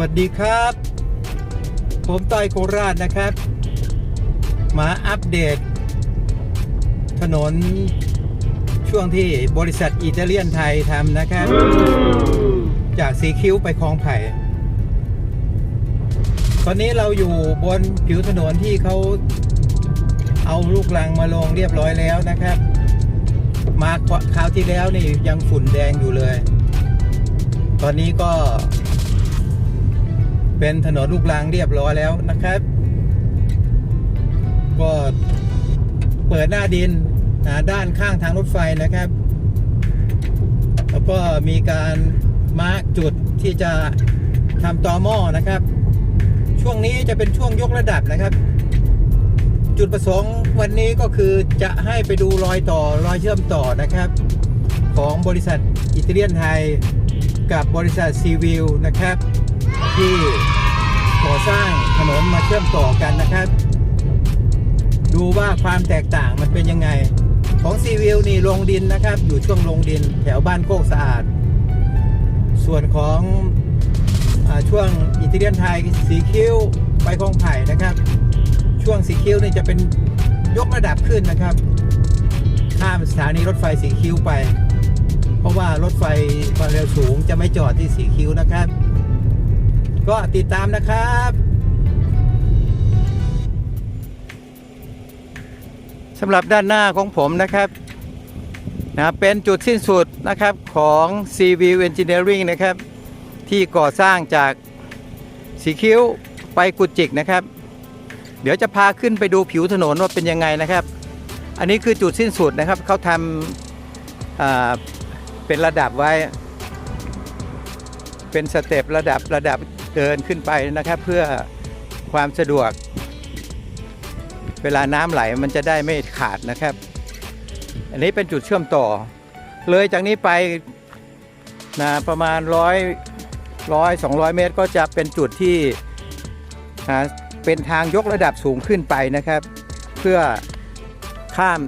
วัสดีครับ ผมต้อยโคราชนะครับ มาอัปเดต ถนนช่วงที่บริษัทอิตาเลียนไทยทำนะครับ จากสีคิ้วไปคลองไผ่ ตอนนี้เราอยู่บนผิวถนนที่เขาเอาลูกลังมาลงเรียบร้อยแล้วนะครับ มาคราวที่แล้วนี่ยังฝุ่นแดงอยู่เลย ตอนนี้ก็ เป็นถนนลูกรังเรียบร้อยแล้วนะครับ ก็เปิดหน้าดินด้านข้างทางรถไฟนะครับ แล้วก็มีการมาร์กจุดที่จะทำต่อหม้อนะครับ ช่วงนี้จะเป็นช่วงยกระดับนะครับ จุดประสงค์วันนี้ก็คือจะให้ไปดูรอยต่อรอยเชื่อมต่อนะครับ ของบริษัทอิตาเลียนไทย กับบริษัทซีวิลนะครับ ที่ก่อสร้างถนนมาเชื่อมต่อกันนะครับ ดูว่าความแตกต่างมันเป็นยังไง ของซีวิลนี่ลงดินนะครับ อยู่ช่วงลงดินแถวบ้านโคกสะอาด ส่วนของอช่วงอิตาเลียนไทยสีคิ้วไปคลองไผ่นะครับ ช่วงสีคิ้วนี่จะเป็นยกระดับขึ้นนะครับ ข้ามสถานีรถไฟสีคิ้วไป เพราะว่ารถไฟความเร็วสูงจะไม่จอดที่สีคิ้วนะครับ ก็ติดตามนะครับสำหรับด้านหน้าของผมนะครับนะเป็นจุดสิ้นสุดนะครับของ c v Engineering นะครับ ที่ก่อสร้างจากสีคิ้วไปกุจิกนะครับ เดี๋ยวจะพาขึ้นไปดูผิวถนนว่าเป็นยังไงนะครับ อันนี้คือจุดสิ้นสุดนะครับเขาทำอ่า เป็นระดับไว้ เป็นสเต็ประดับระดับเดินขึ้นไปนะครับ เพื่อความสะดวก เวลาน้ำไหลมันจะได้ไม่ขาดนะครับ อันนี้เป็นจุดเชื่อมต่อ เลยจากนี้ไปนะประมาณร้อยร้อยสองร้อยเมตรก็จะเป็นจุดที่นะเป็นทางยกระดับสูงขึ้นไปนะครับ เพื่อข้าม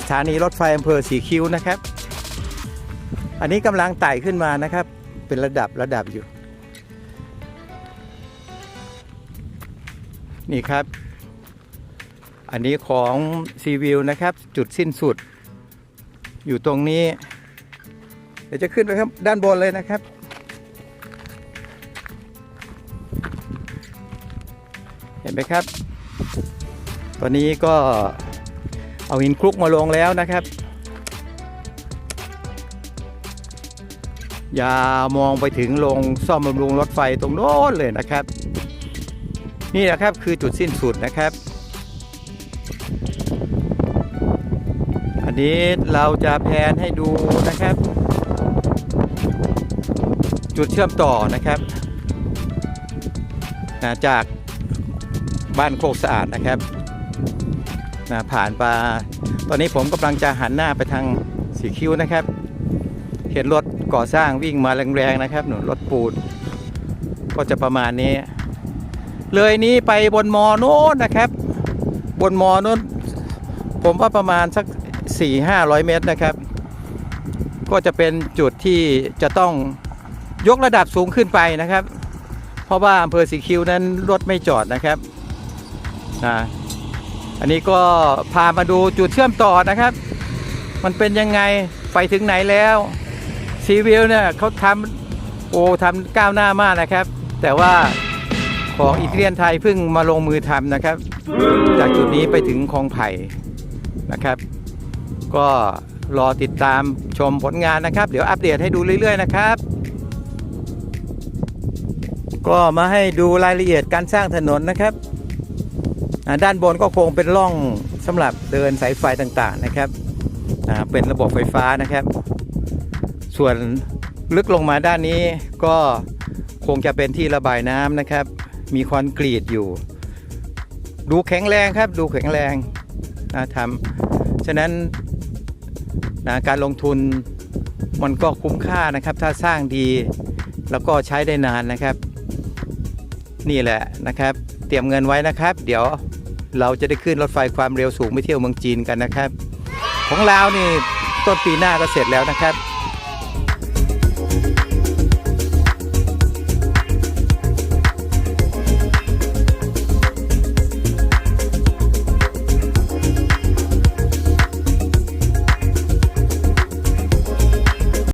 สถานีรถไฟอำเภอสีคิ้วนะครับ อันนี้กำลังไต่ขึ้นมานะครับ เป็นระดับระดับอยู่ นี่ครับ อันนี้ของซีวิวนะครับ จุดสิ้นสุด อยู่ตรงนี้ เดี๋ยวจะขึ้นไปครับด้านบนเลยนะครับเห็นไหมครับ ตอนนี้ก็เอาหินคลุกมาลงแล้วนะครับ ย่ามองไปถึงโรงซ่อมบำรุงรถไฟตรงโน้นเลยนะครับ นี่นะครับคือจุดสิ้นสุดนะครับ อันนี้เราจะแพนให้ดูนะครับ จุดเชื่อมต่อนะครับนะจากบ้านโคกสะอาดนะครับนะผ่านไปตอนนี้ผมกำลังจะหันหน้าไปทางสีคิ้วนะครับ เห็นรถ ก่อสร้างวิ่งมาแรงๆนะครับหนุนรถปูนก็จะประมาณนี้ เลยนี้ไปบนมอโน้นนะครับ บนมอโน้นผมว่าประมาณสัก 4 500 เมตรนะครับ ก็จะเป็นจุดที่จะต้องยกระดับสูงขึ้นไปนะครับ เพราะว่าอำเภอสีคิวนั้นรถไม่จอดนะครับนะอันนี้ก็พามาดูจุดเชื่อมต่อนะครับ มันเป็นยังไงไปถึงไหนแล้ว ซีวิลเนี่ยเขาทำโอ้ทำก้าวหน้ามากนะครับ แต่ว่าของอิตาเลียนไทยเพิ่งมาลงมือทำนะครับ จากจุดนี้ไปถึงคลองไผ่นะครับ ก็รอติดตามชมผลงานนะครับ เดี๋ยวอัปเดตให้ดูเรื่อย ๆ นะครับ ก็มาให้ดูรายละเอียดการสร้างถนนนะครับ ด้านบนก็คงเป็นร่องสำหรับเดินสายไฟต่างๆนะครับเป็นระบบไฟฟ้านะครับ ส่วนลึกลงมาด้านนี้ก็คงจะเป็นที่ระบายน้ำนะครับ มีคอนกรีตอยู่ ดูแข็งแรงครับ ดูแข็งแรงนะทำฉะนั้นนะการลงทุนมันก็คุ้มค่านะครับ ถ้าสร้างดีแล้วก็ใช้ได้นานนะครับ นี่แหละนะครับ เตรียมเงินไว้นะครับ เดี๋ยวเราจะได้ขึ้นรถไฟความเร็วสูงไปเที่ยวเมืองจีนกันนะครับ ของลาวนี่ต้นปีหน้าก็เสร็จแล้วนะครับ